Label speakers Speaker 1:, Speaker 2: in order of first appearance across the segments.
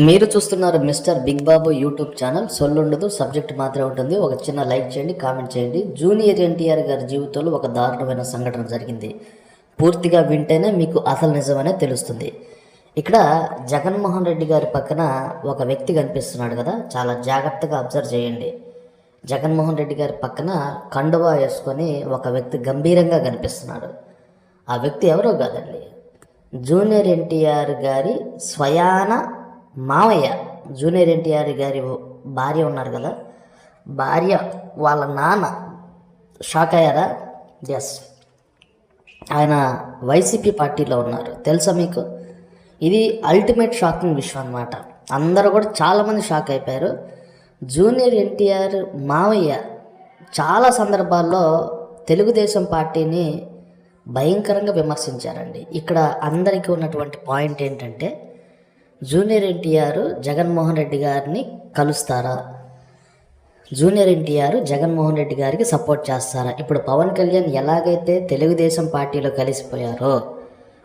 Speaker 1: మీరు చూస్తున్నారు mister big Babu YouTube channel. సొల్లుండదు subject మాత్రమే ఉంటుంది. ఒక చిన్న లైక్ చేయండి కామెంట్ చేయండి. జూనియర్ ఎన్టీఆర్ గారి జీవితంలో ఒక దారుణమైన సంఘటన జరిగింది. పూర్తిగా వింటేనే మీకు అసలు నిజమనే తెలుస్తుంది. ఇక్కడ జగన్మోహన్ రెడ్డి గారి పక్కన ఒక వ్యక్తి కనిపిస్తున్నాడు కదా చాలా జాగ్రత్తగా అబ్జర్వ్ చేయండి. జగన్మోహన్ రెడ్డి గారి పక్కన కండువా వేసుకొని ఒక వ్యక్తి గంభీరంగా కనిపిస్తున్నాడు. ఆ వ్యక్తి ఎవరో కాదండి. జూనియర్ ఎన్టీఆర్ గారి స్వయాన మావయ్య జూనియర్ ఎన్టీఆర్ గారి భార్య ఉన్నారు కదా భార్య వాళ్ళ నాన్న షాక్ అయ్యారా? ఎస్ ఆయన వైసీపీ పార్టీలో ఉన్నారు. తెలుసా మీకు? ఇది అల్టిమేట్ షాకింగ్ విషయం అనమాట అందరూ కూడా చాలామంది షాక్ అయిపోయారు. జూనియర్ ఎన్టీఆర్ మావయ్య చాలా సందర్భాల్లో తెలుగుదేశం పార్టీని భయంకరంగా విమర్శించారండి. ఇక్కడ అందరికీ ఉన్నటువంటి పాయింట్ ఏంటంటే జూనియర్ ఎన్టీఆర్ జగన్మోహన్ రెడ్డి గారిని కలుస్తారా? జూనియర్ ఎన్టీఆర్ జగన్మోహన్ రెడ్డి గారికి సపోర్ట్ చేస్తారా? ఇప్పుడు పవన్ కళ్యాణ్ ఎలాగైతే తెలుగుదేశం పార్టీలో కలిసిపోయారో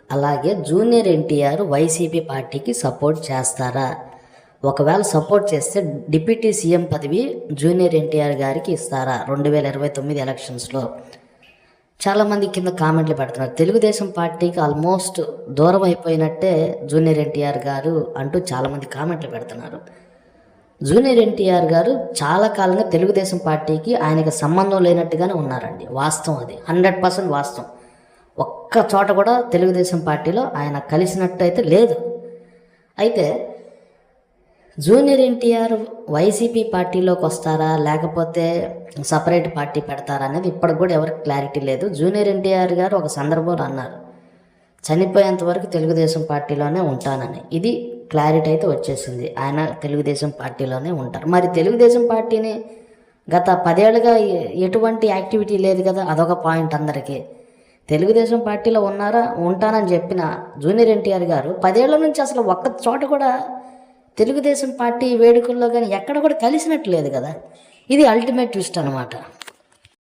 Speaker 1: అలాగే జూనియర్ ఎన్టీఆర్ వైసీపీ పార్టీకి సపోర్ట్ చేస్తారా? ఒకవేళ సపోర్ట్ చేస్తే డిప్యూటీ సీఎం పదవి జూనియర్ ఎన్టీఆర్ గారికి ఇస్తారా? రెండు వేల ఇరవై తొమ్మిది ఎలక్షన్స్లో చాలామంది కింద కామెంట్లు పెడుతున్నారు. తెలుగుదేశం పార్టీకి ఆల్మోస్ట్ దూరం అయిపోయినట్టే జూనియర్ ఎన్టీఆర్ గారు అంటూ చాలామంది కామెంట్లు పెడుతున్నారు. జూనియర్ ఎన్టీఆర్ గారు చాలా కాలంగా తెలుగుదేశం పార్టీకి ఆయనకి సంబంధం లేనట్టుగానే ఉన్నారండి. వాస్తవం అది. హండ్రెడ్ పర్సెంట్ వాస్తవం. ఒక్క చోట కూడా తెలుగుదేశం పార్టీలో ఆయన కలిసినట్టు అయితే లేదు. అయితే జూనియర్ ఎన్టీఆర్ వైసీపీ పార్టీలోకి వస్తారా? లేకపోతే సపరేట్ పార్టీ పెడతారా అనేది ఇప్పటికి కూడా ఎవరికి క్లారిటీ లేదు. జూనియర్ ఎన్టీఆర్ గారు ఒక సందర్భంలో అన్నారు చనిపోయేంత వరకు తెలుగుదేశం పార్టీలోనే ఉంటానని. ఇది క్లారిటీ అయితే వచ్చేసింది. ఆయన తెలుగుదేశం పార్టీలోనే ఉంటారు. మరి తెలుగుదేశం పార్టీని గత పదేళ్ళుగా ఎటువంటి యాక్టివిటీ లేదు కదా అదొక పాయింట్ అందరికీ. తెలుగుదేశం పార్టీలో ఉన్నారా? ఉంటానని చెప్పిన జూనియర్ ఎన్టీఆర్ గారు పదేళ్ళ నుంచి అసలు ఒక్క చోట కూడా తెలుగుదేశం పార్టీ వేడుకల్లో కానీ ఎక్కడ కూడా కలిసినట్టు లేదు కదా. ఇది అల్టిమేట్ ట్విస్ట్ అనమాట